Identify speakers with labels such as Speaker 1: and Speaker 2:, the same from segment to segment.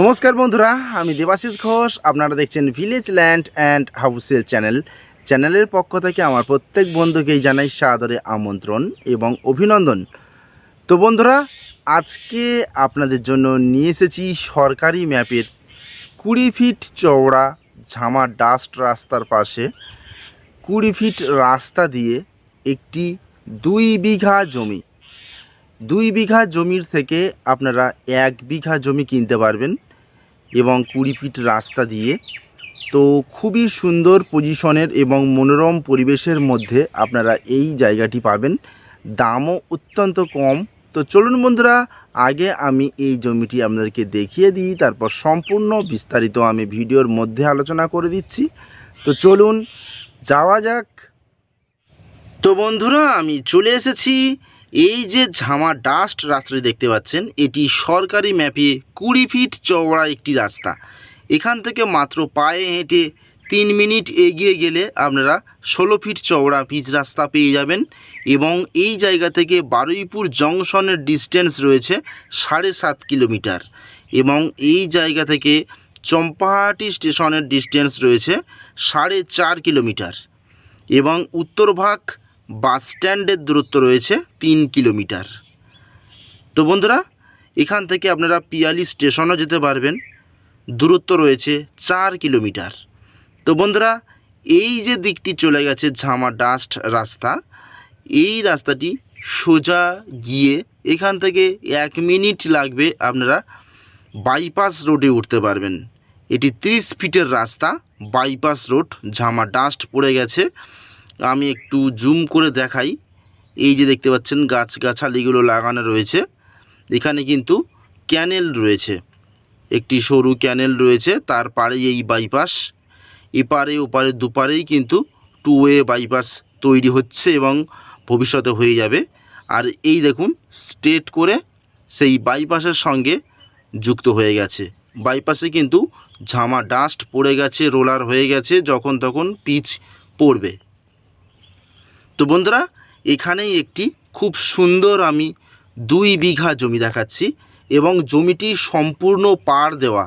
Speaker 1: নমস্কার বন্ধুরা, আমি দেবাশিস ঘোষ। আপনারা দেখছেন ভিলেজ ল্যান্ড অ্যান্ড হাউসেল চ্যানেল চ্যানেলের পক্ষ থেকে আমার প্রত্যেক বন্ধুকেই জানাই সাদরে আমন্ত্রণ এবং অভিনন্দন। তো বন্ধুরা, আজকে আপনাদের জন্য নিয়ে এসেছি সরকারি ম্যাপের কুড়ি ফিট চওড়া ঝামা ডাস্ট রাস্তার পাশে। কুড়ি ফিট রাস্তা দিয়ে একটি দুই বিঘা জমি। দুই বিঘা জমির থেকে আপনারা এক বিঘা জমি কিনতে পারবেন। এবং কুড়ি ফিট রাস্তা দিয়ে। তো খুবই সুন্দর পজিশনের এবং মনোরম পরিবেশের মধ্যে আপনারা এই জায়গাটি পাবেন। দামও অত্যন্ত কম। তো চলুন বন্ধুরা, আগে আমি এই জমিটি আপনাদেরকে দেখিয়ে দিই, তারপর সম্পূর্ণ বিস্তারিত আমি ভিডিওর মধ্যে আলোচনা করে দিচ্ছি। তো চলুন, যাওয়া যাক। তো বন্ধুরা, আমি চলে এসেছি এই যে ঝামা ডাস্ট রাস্তাটি দেখতে পাচ্ছেন, এটি সরকারি ম্যাপে কুড়ি ফিট চওড়া একটি রাস্তা। এখান থেকে মাত্র পায়ে হেঁটে তিন মিনিট এগিয়ে গেলে আপনারা ষোলো ফিট চওড়া পিচ রাস্তা পেয়ে যাবেন এবং এই জায়গা থেকে বারুইপুর জংশনের ডিস্টেন্স রয়েছে সাড়ে সাত কিলোমিটার এবং এই জায়গা থেকে চম্পাহাটি স্টেশনের ডিস্টেন্স রয়েছে সাড়ে চার কিলোমিটার এবং উত্তরভাগ বাস স্ট্যান্ডের দূরত্ব রয়েছে তিন কিলোমিটার। তো বন্ধুরা, এখান থেকে আপনারা পিয়ালি স্টেশনও যেতে পারবেন। দূরত্ব রয়েছে চার কিলোমিটার। তো বন্ধুরা, এই যে দিকটি চলে গেছে ঝামা ডাস্ট রাস্তা, এই রাস্তাটি সোজা গিয়ে এখান থেকে এক মিনিট লাগবে আপনারা বাইপাস রোডে উঠতে পারবেন। এটি তিরিশ ফিটের রাস্তা, বাইপাস রোড, ঝামা ডাস্ট পড়ে গেছে। আমি একটু জুম করে দেখাই। এই যে দেখতে পাচ্ছেন গাছগাছালিগুলো লাগানো রয়েছে। এখানে কিন্তু ক্যানেল রয়েছে। একটি সরু ক্যানেল রয়েছে, তার পাড়েই এই বাইপাস এপারে, ওপারে, দুপারেই কিন্তু টু ওয়ে বাইপাস তৈরি হচ্ছে এবং ভবিষ্যতে হয়ে যাবে। আর এই দেখুন স্ট্রেট করে সেই বাইপাসের সঙ্গে যুক্ত হয়ে গেছে। বাইপাসে কিন্তু ঝামা ডাস্ট পড়ে গেছে রোলার হয়ে গেছে, যখন তখন পিচ পড়বে। তো বন্ধুরা, এখানেই একটি খুব সুন্দর আমি দুই বিঘা জমি দেখাচ্ছি এবং জমিটি সম্পূর্ণ পাড় দেওয়া।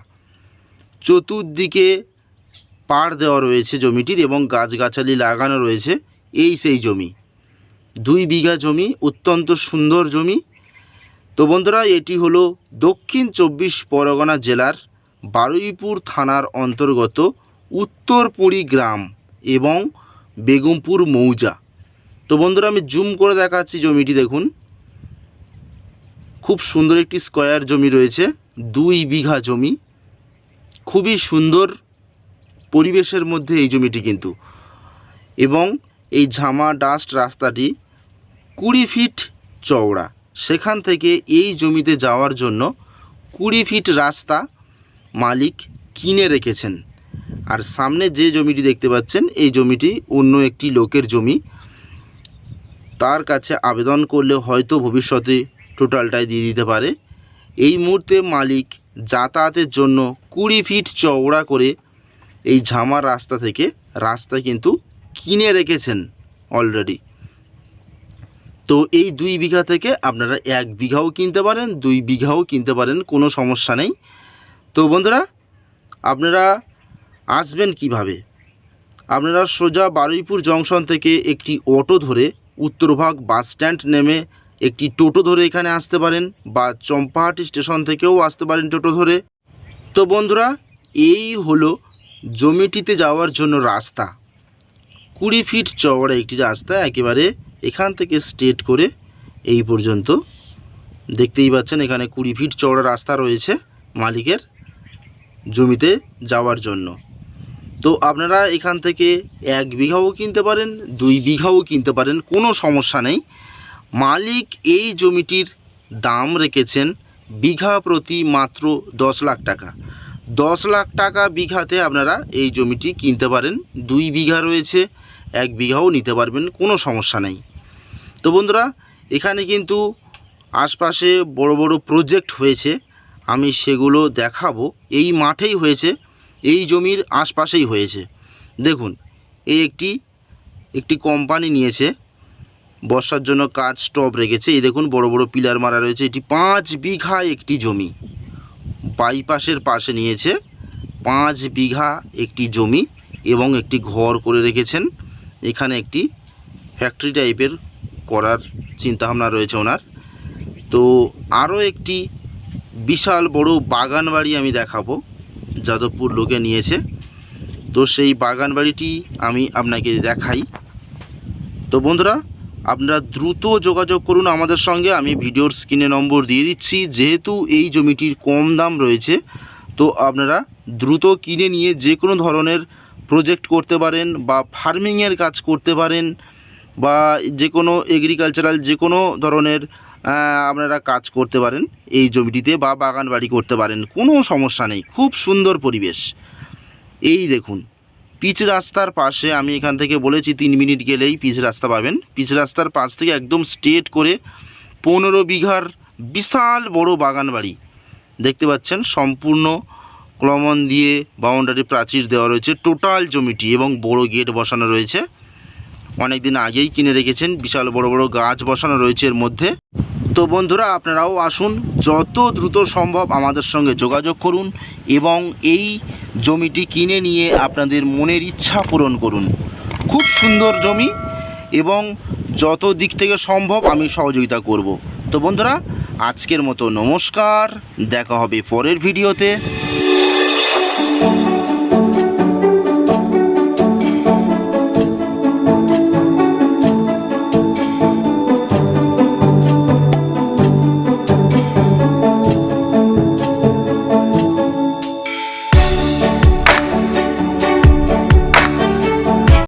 Speaker 1: চতুর্দিকে পাড় দেওয়া রয়েছে জমিটির এবং গাছগাছালি লাগানো রয়েছে এই সেই জমি। দুই বিঘা জমি, অত্যন্ত সুন্দর জমি। তো বন্ধুরা, এটি হলো দক্ষিণ চব্বিশ পরগনা জেলার বারুইপুর থানার অন্তর্গত উত্তরপুরী গ্রাম এবং বেগমপুর মৌজা। তো বন্ধুরা, আমি জুম করে দেখাচ্ছি জমিটি, দেখুন। খুব সুন্দর একটি স্কোয়ার জমি রয়েছে, দুই বিঘা জমি। খুবই সুন্দর পরিবেশের মধ্যে এই জমিটি কিন্তু। এবং এই ঝামা ডাস্ট রাস্তাটি কুড়ি ফিট চওড়া। সেখান থেকে এই জমিতে যাওয়ার জন্য কুড়ি ফিট রাস্তা মালিক কিনে রেখেছেন। আর সামনে যে জমিটি দেখতে পাচ্ছেন, এই জমিটি অন্য একটি লোকের জমি। তার কাছে আবেদন করলে হয়তো ভবিষ্যতে টোটালটাই দিয়ে দিতে পারে। এই মুহূর্তে মালিক যাতায়াতের জন্য কুড়ি ফিট চওড়া করে এই ঝামার রাস্তা থেকে রাস্তা কিন্তু কিনে রেখেছেন অলরেডি তো এই দুই বিঘা থেকে আপনারা এক বিঘাও কিনতে পারেন, দুই বিঘাও কিনতে পারেন, কোনো সমস্যা নেই। তো বন্ধুরা, আপনারা আসবেন কীভাবে? আপনারা সোজা বারুইপুর জংশন থেকে একটি অটো ধরে উত্তরভাগ বাস স্ট্যান্ড নেমে একটি টোটো ধরে এখানে আসতে পারেন বা চম্পাহাটি স্টেশন থেকেও আসতে পারেন টোটো ধরে। তো বন্ধুরা, এই হলো জমিটিতে যাওয়ার জন্য রাস্তা। কুড়ি ফিট চওড়া একটি রাস্তা একেবারে এখান থেকে স্ট্রেট করে এই পর্যন্ত। দেখতেই পাচ্ছেন এখানে কুড়ি ফিট চওড়া রাস্তা রয়েছে মালিকের জমিতে যাওয়ার জন্য। তো আপনারা এখান থেকে এক বিঘাও কিনতে পারেন, দুই বিঘাও কিনতে পারেন, কোনো সমস্যা নেই। মালিক এই জমিটির দাম রেখেছেন বিঘা প্রতি মাত্র দশ লাখ টাকা। দশ লাখ টাকা বিঘাতে আপনারা এই জমিটি কিনতে পারেন, দুই বিঘা রয়েছে, এক বিঘাও নিতে পারবেন, কোনো সমস্যা নেই। তো বন্ধুরা, এখানে কিন্তু আশপাশে বড় বড় প্রজেক্ট হয়েছে, আমি সেগুলো দেখাবো। এই মাঠেই হয়েছে এই জমির আশপাশেই হয়েছে। দেখুন, এই একটি একটি কোম্পানি নিয়েছে। বর্ষার জন্য কাজ স্টপ রেখেছে। এই দেখুন, বড় বড় পিলার মারা রয়েছে। এটি পাঁচ বিঘা একটি জমি। বাইপাসের পাশে নিয়েছে পাঁচ বিঘা একটি জমি এবং একটি ঘর করে রেখেছেন। এখানে একটি ফ্যাক্টরি টাইপের করার চিন্তাভাবনা রয়েছে ওনার। তো আরও একটি বিশাল বড় বাগান বাড়ি আমি দেখাবো। যাদবপুর লোকে নিয়েছে। তো সেই বাগান বাড়িটি আমি আপনাকে দেখাই। তো বন্ধুরা, আপনারা দ্রুত যোগাযোগ করুন আমাদের সঙ্গে। আমি ভিডিওর স্ক্রিনে নম্বর দিয়ে দিচ্ছি। যেহেতু এই জমিটির কম দাম রয়েছে, তো আপনারা দ্রুত কিনে নিয়ে যে কোনো ধরনের প্রজেক্ট করতে পারেন বা ফার্মিংয়ের কাজ করতে পারেন বা যে কোনো এগ্রিকালচারাল যে কোনো ধরনের আপনারা কাজ করতে পারেন এই জমিটিতে বা বাগান বাড়ি করতে পারেন, কোনো সমস্যা নেই, খুব সুন্দর পরিবেশ। এই দেখুন, পিচ রাস্তার পাশে আমি এখান থেকে বলেছি তিন মিনিট গেলেই পিচ রাস্তা পাবেন। পিচ রাস্তার পাশ থেকে একদম স্ট্রেট করে পনেরো বিঘার বিশাল বড় বাগান বাড়ি। দেখতে পাচ্ছেন, সম্পূর্ণ ক্লমন দিয়ে বাউন্ডারি প্রাচীর দেওয়া রয়েছে টোটাল জমিটি এবং বড় গেট বসানো রয়েছে। অনেক দিন আগেই কিনে রেখেছেন, বিশাল বড় বড় গাছ বসানো রয়েছে এর মধ্যে। তো বন্ধুরা, আপনারাও আসুন, যত দ্রুত সম্ভব আমাদের সঙ্গে যোগাযোগ করুন এবং এই জমিটি কিনে নিয়ে আপনাদের মনের ইচ্ছা পূরণ করুন। খুব সুন্দর জমি এবং যত দিক থেকে সম্ভব আমি সহযোগিতা করব। তো বন্ধুরা, আজকের মতো নমস্কার, দেখা হবে পরের ভিডিওতে।